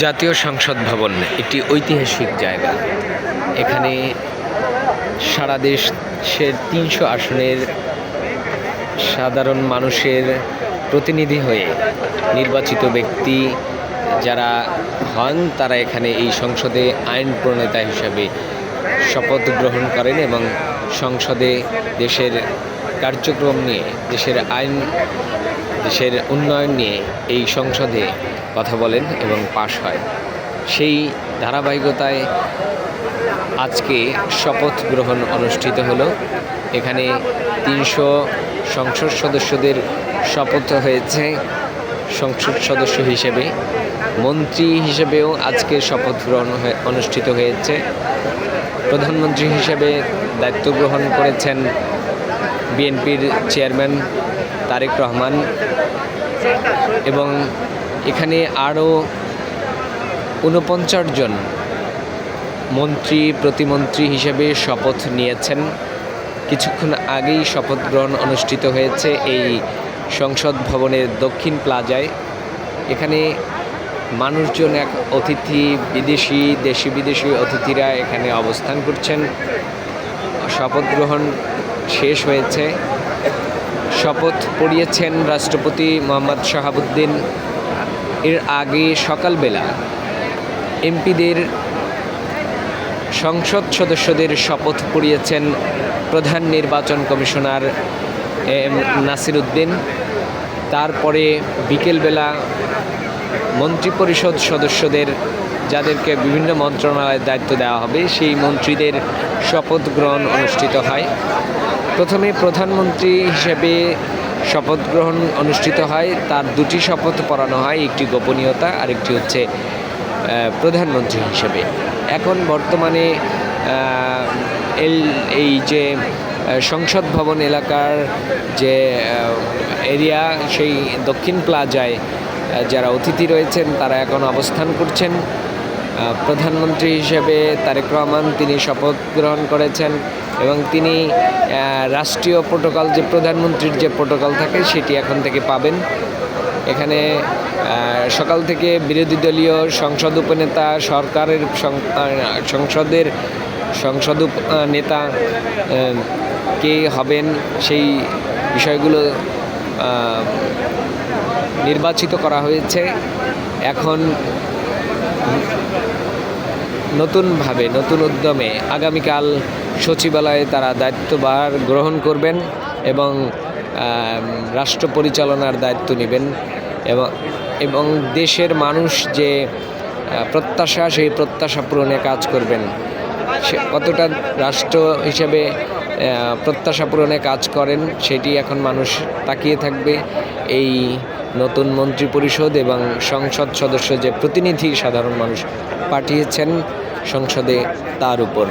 জাতীয় সংসদ ভবন, একটি ঐতিহাসিক জায়গা। এখানে সারা দেশের তিনশো আসনের সাধারণ মানুষের প্রতিনিধি হয়ে নির্বাচিত ব্যক্তি যারা হন, তারা এখানে এই সংসদে আইন প্রণেতা হিসাবে শপথ গ্রহণ করেন এবং সংসদে দেশের কার্যক্রম নিয়ে, দেশের আইন, দেশের উন্নয়ন নিয়ে এই সংসদে কথা বলেন এবং পাশ হয়। সেই ধারাবাহিকতায় আজকে শপথ গ্রহণ অনুষ্ঠিত হলো। এখানে তিনশো সংসদ সদস্যদের শপথ হয়েছে সংসদ সদস্য হিসেবে। মন্ত্রী হিসেবেও আজকে শপথ গ্রহণ অনুষ্ঠিত হয়েছে। প্রধানমন্ত্রী হিসেবে দায়িত্ব গ্রহণ করেছেন বিএনপির চেয়ারম্যান তারেক রহমান এবং এখানে আরও ঊনপঞ্চাশ জন মন্ত্রী, প্রতিমন্ত্রী হিসেবে শপথ নিয়েছেন। কিছুক্ষণ আগেই শপথ গ্রহণ অনুষ্ঠিত হয়েছে এই সংসদ ভবনের দক্ষিণ প্লাজায়। এখানে মানুষজন এক অতিথি, বিদেশি, দেশি বিদেশি অতিথিরা এখানে অবস্থান করছেন। শপথ গ্রহণ শেষ হয়েছে। শপথ পড়িয়েছেন রাষ্ট্রপতি মোহাম্মদ শাহাবুদ্দিন। এর আগে সকালবেলা এমপিদের সংসদ সদস্যদের শপথ পড়িয়েছেন প্রধান নির্বাচন কমিশনার এম নাসির উদ্দিন তারপরে বিকেলবেলা মন্ত্রিপরিষদ সদস্যদের যাদেরকে বিভিন্ন মন্ত্রণালয়ের দায়িত্ব দেওয়া হবে, সেই মন্ত্রীদের শপথ গ্রহণ অনুষ্ঠিত হয়। প্রথমে প্রধানমন্ত্রী হিসেবে শপথ গ্রহণ অনুষ্ঠিত হয়। তার দুটি শপথ পড়ানো হয়, একটি গোপনীয়তা আর একটি হচ্ছে প্রধানমন্ত্রী হিসেবে। এখন বর্তমানে এল- এই যে সংসদ ভবন এলাকার যে এরিয়া, সেই দক্ষিণ প্লাজায় যারা অতিথি রয়েছেন, তারা এখন অবস্থান করছেন। প্রধানমন্ত্রী হিসেবে তারেক রহমান, তিনি শপথ গ্রহণ করেছেন। এবং তিনি রাষ্ট্রীয় প্রোটোকল, যে প্রধানমন্ত্রীর যে প্রোটোকল থাকে, সেটি এখন থেকে পাবেন। এখানে সকাল থেকে বিরোধী দলীয় সংসদ উপনেতা, সরকারের সংসদের সংসদ নেতা কে হবেন, সেই বিষয়গুলো নির্বাচিত করা হয়েছে। এখন নতুনভাবে, নতুন উদ্যমে আগামীকাল সচিবালয়ে তারা দায়িত্বভার গ্রহণ করবেন এবং রাষ্ট্র পরিচালনার দায়িত্ব নেবেন এবং এবং দেশের মানুষ যে প্রত্যাশা, সেই প্রত্যাশা পূরণে কাজ করবেন। সে কতটা রাষ্ট্র হিসেবে প্রত্যাশা পূরণে কাজ করেন সেটি এখন মানুষ তাকিয়ে থাকবে। এই নতুন মন্ত্রী পরিষদ এবং সংসদ সদস্য যে প্রতিনিধি সাধারণ মানুষ পাঠিয়েছেন সংসদে তার উপর।